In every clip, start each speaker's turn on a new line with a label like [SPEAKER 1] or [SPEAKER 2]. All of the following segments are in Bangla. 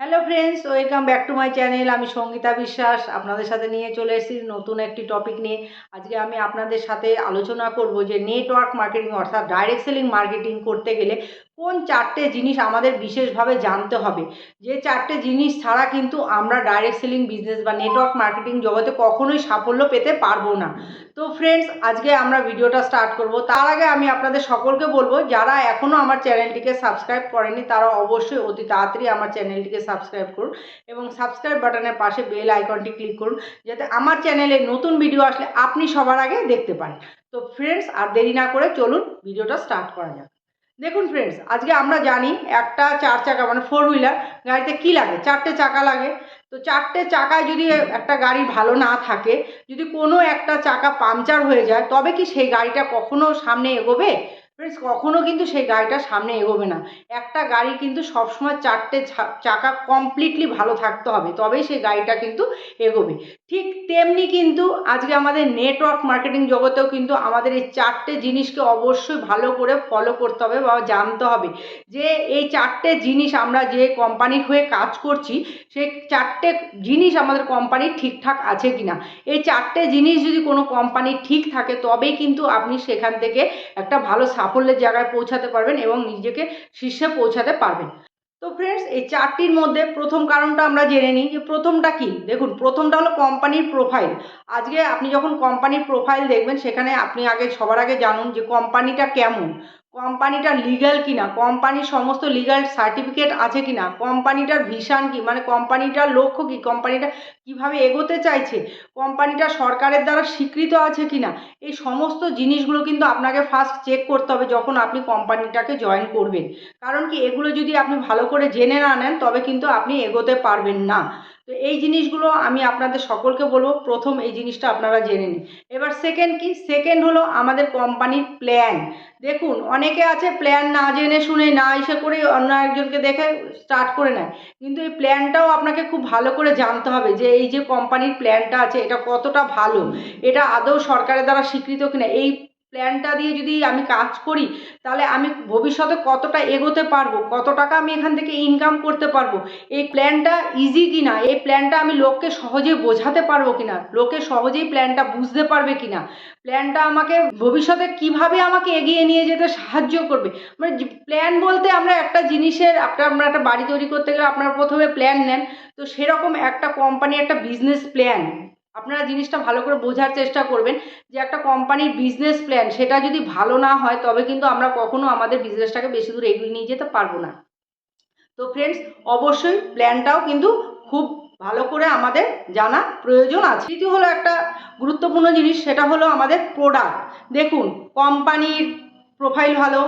[SPEAKER 1] Hello friends welcome back to my channel আমি সঙ্গীতা বিশ্বাস আপনাদের সাথে নিয়ে চলে এসেছি নতুন একটি টপিক নিয়ে। আজকে আমি আপনাদের সাথে আলোচনা করব যে নেটওয়ার্ক মার্কেটিং অর্থাৎ ডাইরেক্ট সেলিং মার্কেটিং করতে গেলে কোন চারটে জিনিস আমাদের বিশেষভাবে জানতে হবে? যে চারটে জিনিস ছাড়া কিন্তু আমরা ডাইরেক্ট সেলিং বিজনেস বা নেটওয়ার্ক মার্কেটিং জগতে কখনোই সাফল্য পেতে পারব না। তো ফ্রেন্ডস আজকে আমরা ভিডিওটা স্টার্ট করব। তার আগে আমি আপনাদের সকলকে বলব, যারা এখনও আমার চ্যানেলটিকে সাবস্ক্রাইব করেনি, তারা অবশ্যই অতি তাড়াতাড়ি আমার চ্যানেলটিকে সাবস্ক্রাইব করুন এবং সাবস্ক্রাইব বাটনের পাশে বেল আইকনটি ক্লিক করুন, যাতে আমার চ্যানেলে নতুন ভিডিও আসলে আপনি সবার আগে দেখতে পান তো ফ্রেন্ডস আর দেরি না করে চলুন, ভিডিওটা স্টার্ট করা যাক। দেখুন ফ্রেন্ডস আজকে আমরা জানি একটা চার চাকা মানে ফোর হুইলার গাড়িতে কি লাগে? চারটে চাকা লাগে। তো চারটে চাকায় যদি একটা গাড়ি ভালো না থাকে, যদি কোনো একটা চাকা পাংচার হয়ে যায়, তবে কি সেই গাড়িটা কখনো সামনে এগোবে? ফ্রেন্ডস কখনো কিন্তু সেই গাড়িটা সামনে এগোবে না। একটা গাড়ি কিন্তু সবসময় চারটে চাকা কমপ্লিটলি ভালো থাকতে হবে, তবেই সেই গাড়িটা কিন্তু এগোবে। ঠিক তেমনি কিন্তু আজকে আমাদের নেটওয়ার্ক মার্কেটিং জগতেও কিন্তু আমাদের এই চারটে জিনিসকে অবশ্যই ভালো করে ফলো করতে হবে বা জানতে হবে যে এই চারটে জিনিস আমরা যে কোম্পানির হয়ে কাজ করছি সেই চারটে জিনিস আমাদের কোম্পানির ঠিকঠাক আছে কিনা। এই চারটে জিনিস যদি কোনো কোম্পানির ঠিক থাকে, তবেই কিন্তু আপনি সেখান থেকে একটা ভালো সাফল্যের জায়গায় পৌঁছাতে পারবেন এবং নিজেকে শীর্ষে পৌঁছাতে পারবেন। তো ফ্রেন্ডস এই চারটির মধ্যে প্রথম কারণটা আমরা জেনে নিই যে প্রথমটা কি? দেখুন, প্রথমটা হলো কোম্পানির প্রোফাইল আজকে আপনি যখন কোম্পানির প্রোফাইল দেখবেন, সেখানে আপনি আগে সবার আগে জানুন যে কোম্পানিটা কেমন। কোম্পানিটা লিগ্যাল কিনা, কোম্পানির সমস্ত লিগ্যাল সার্টিফিকেট আছে কিনা, কোম্পানিটার ভিশন কি মানে কোম্পানিটার লক্ষ্য কি, কোম্পানিটা কীভাবে এগোতে চাইছে, কোম্পানিটা সরকারের দ্বারা স্বীকৃত আছে কিনা, এই সমস্ত জিনিসগুলো কিন্তু আপনাকে ফার্স্ট চেক করতে হবে যখন আপনি কোম্পানিটাকে জয়েন করবেন। কারণ কি, এগুলো যদি আপনি ভালো করে জেনে না নেন, তবে কিন্তু আপনি এগোতে পারবেন না। তো এই জিনিসগুলো আমি আপনাদের সকলকে বলব, প্রথম এই জিনিসটা আপনারা জেনে নিন। এবার সেকেন্ড কি? সেকেন্ড হলো আমাদের কোম্পানির প্ল্যান দেখুন, অনেকে আছে প্ল্যান না জেনে শুনে, না ইসে করে অন্য একজনকে দেখে স্টার্ট করে নেয়। কিন্তু এই প্ল্যানটাও আপনাকে খুব ভালো করে জানতে হবে যে এই যে কোম্পানির প্ল্যানটা আছে, এটা কতটা ভালো? এটা আদৌ সরকারের দ্বারা স্বীকৃত কিনা? এই প্ল্যানটা দিয়ে যদি আমি কাজ করি, তাহলে আমি ভবিষ্যতে কতটা এগোতে পারব? কত টাকা আমি এখান থেকে ইনকাম করতে পারব? এই প্ল্যানটা ইজি কিনা? এই প্ল্যানটা আমি লোককে সহজে বোঝাতে পারব কিনা? লোকে সহজেই প্ল্যানটা বুঝতে পারবে কিনা? প্ল্যানটা আমাকে ভবিষ্যতে কীভাবে আমাকে এগিয়ে নিয়ে যেতে সাহায্য করবে? মানে প্ল্যান বলতে আমরা একটা জিনিসের আপনার আমরা একটা বাড়ি তৈরি করতে গেলে আপনারা প্রথমে প্ল্যান নেন। তো সেরকম একটা কোম্পানি একটা বিজনেস প্ল্যান আপনারা জিনিসটা ভালো করে বোঝার চেষ্টা করবেন যে একটা কোম্পানির বিজনেস প্ল্যান সেটা যদি ভালো না হয়, তবে কিন্তু আমরা কখনো আমাদের বিজনেসটাকে বেশি দূর এগিয়ে নিয়ে যেতে পারব না। তো ফ্রেন্ডস অবশ্যই প্ল্যানটাও কিন্তু খুব ভালো করে আমাদের জানা প্রয়োজন আছে। তৃতীয় হলো একটা গুরুত্বপূর্ণ জিনিস, সেটা হলো আমাদের প্রোডাক্ট দেখুন কোম্পানির প্রোফাইল ভালো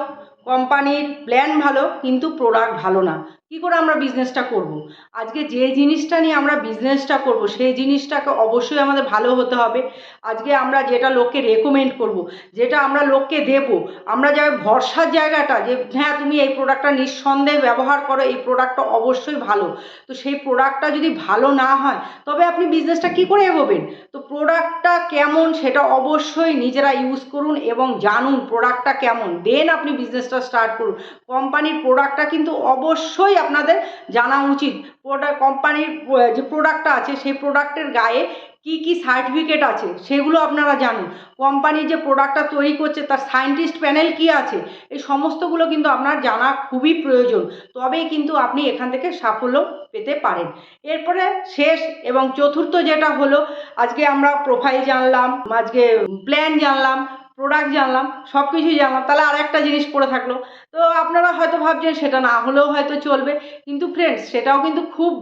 [SPEAKER 1] কোম্পানির প্ল্যান ভালো, কিন্তু প্রোডাক্ট ভালো না। কী করে আমরা বিজনেসটা করব। আজকে যে জিনিসটা নিয়ে আমরা বিজনেসটা করব, সেই জিনিসটাকে অবশ্যই আমাদের ভালো হতে হবে। আজকে আমরা যেটা লোককে রেকমেন্ড করব, যেটা আমরা লোককে দেব, আমরা যা ভরসার জায়গাটা, যে হ্যাঁ তুমি এই প্রোডাক্টটা নিঃসন্দেহে ব্যবহার করো, এই প্রোডাক্টটা অবশ্যই ভালো। তো সেই প্রোডাক্টটা যদি ভালো না হয়, তবে আপনি বিজনেসটা কী করে এগোবেন? তো প্রোডাক্টটা কেমন সেটা অবশ্যই নিজেরা ইউজ করুন এবং জানুন প্রোডাক্টটা কেমন। দেন আপনি বিজনেসটা স্টার্ট করুন। কোম্পানির প্রোডাক্টটা কিন্তু অবশ্যই আপনাদের জানা উচিত। প্রোডাক্ট কোম্পানির যে প্রোডাক্টটা আছে, সেই প্রোডাক্টের গায়ে কি কি সার্টিফিকেট আছে, সেগুলো আপনারা জানুন। কোম্পানি যে প্রোডাক্টটা তৈরি করছে, তার সায়েন্টিস্ট প্যানেল কি আছে, এই সমস্তগুলো কিন্তু আপনার জানা খুবই প্রয়োজন। তবেই কিন্তু আপনি এখান থেকে সাফল্য পেতে পারেন। এরপরে শেষ এবং চতুর্থ যেটা হলো, আজকে আমরা প্রোফাইল জানলাম, আজকে প্ল্যান জানলাম প্রোডাক্ট জানলাম সব কিছুই জানলাম, তাহলে আর একটা জিনিস পড়ে থাকল। তো আপনারা হয়তো ভাবছেন সেটা না হলেও হয়তো চলবে, কিন্তু ফ্রেন্ডস সেটাও কিন্তু খুব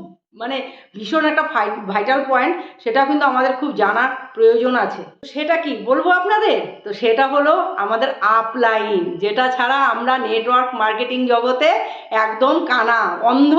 [SPEAKER 1] মানে ভীষণ একটা ভাইটাল পয়েন্ট সেটাও কিন্তু আমাদের খুব জানার প্রয়োজন আছে। সেটা কি বলব আপনাদের? তো সেটা হলো আমাদের আপলাইন যেটা ছাড়া আমরা নেটওয়ার্ক মার্কেটিং জগতে একদম কানা, অন্ধ।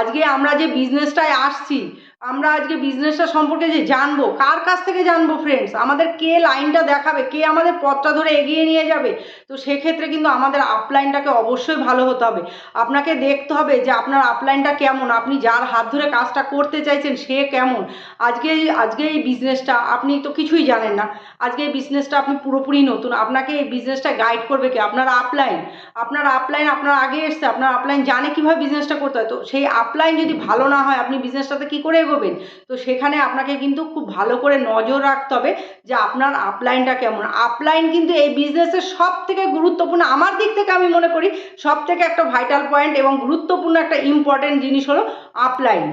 [SPEAKER 1] আজকে আমরা যে বিজনেসটায় আসছি আমরা আজকে বিজনেসটা সম্পর্কে যে জানব, কার কাছ থেকে জানব ফ্রেন্ডস আমাদের কে লাইনটা দেখাবে? কে আমাদের পথটা ধরে এগিয়ে নিয়ে যাবে? তো সেক্ষেত্রে কিন্তু আমাদের আপলাইনটাকে অবশ্যই ভালো হতে হবে। আপনাকে দেখতে হবে যে আপনার আপলাইনটা কেমন, আপনি যার হাত ধরে কাজটা করতে চাইছেন সে কেমন। আজকে আজকে এই বিজনেসটা আপনি তো কিছুই জানেন না। আজকে এই বিজনেসটা আপনি পুরোপুরি নতুন। আপনাকে এই বিজনেসটা গাইড করবে কি? আপনার আপলাইন আপনার আপলাইন আপনার আগে এসছে। আপনার আপলাইন জানে কীভাবে বিজনেসটা করতে হয়। তো সেই আপলাইন যদি ভালো না হয়, আপনি বিজনেসটাতে কী করে এগোবেন তো সেখানে আপনাকে কিন্তু খুব ভালো করে নজর রাখতে হবে যে আপনার আপলাইনটা কেমন। আপলাইন কিন্তু এই বিজনেসের সব থেকে গুরুত্বপূর্ণ, আমার দিক থেকে আমি মনে করি সব থেকে একটা ভাইটাল পয়েন্ট এবং গুরুত্বপূর্ণ একটা ইম্পর্টেন্ট জিনিস হলো আপলাইন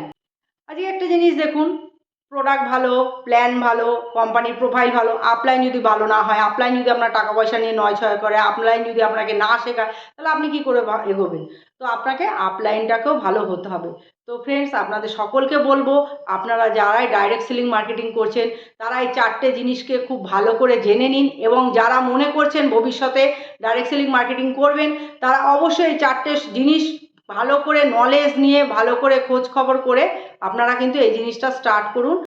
[SPEAKER 1] আজকে একটা জিনিস দেখুন প্রোডাক্ট ভালো প্ল্যান ভালো কোম্পানির প্রোফাইল ভালো আপলাইন যদি ভালো না হয় আপলাইন যদি আপনার টাকা পয়সা নিয়ে নয় ছয় করে আপলাইন যদি আপনাকে না শেখায়, তাহলে আপনি কি করে এগোবেন? তো আপনাকে আপলাইনটাকেও ভালো হতে হবে। তো ফ্রেন্ডস আপনাদের সকলকে বলব, আপনারা যারাই ডাইরেক্ট সেলিং মার্কেটিং করছেন, তারা এই চারটে জিনিসকে খুব ভালো করে জেনে নিন এবং যারা মনে করছেন ভবিষ্যতে ডাইরেক্ট সেলিং মার্কেটিং করবেন, তারা অবশ্যই এই চারটে জিনিস ভালো করে নলেজ নিয়ে, ভালো করে খোঁজ খবর করে আপনারা কিন্তু এই জিনিসটা স্টার্ট করুন।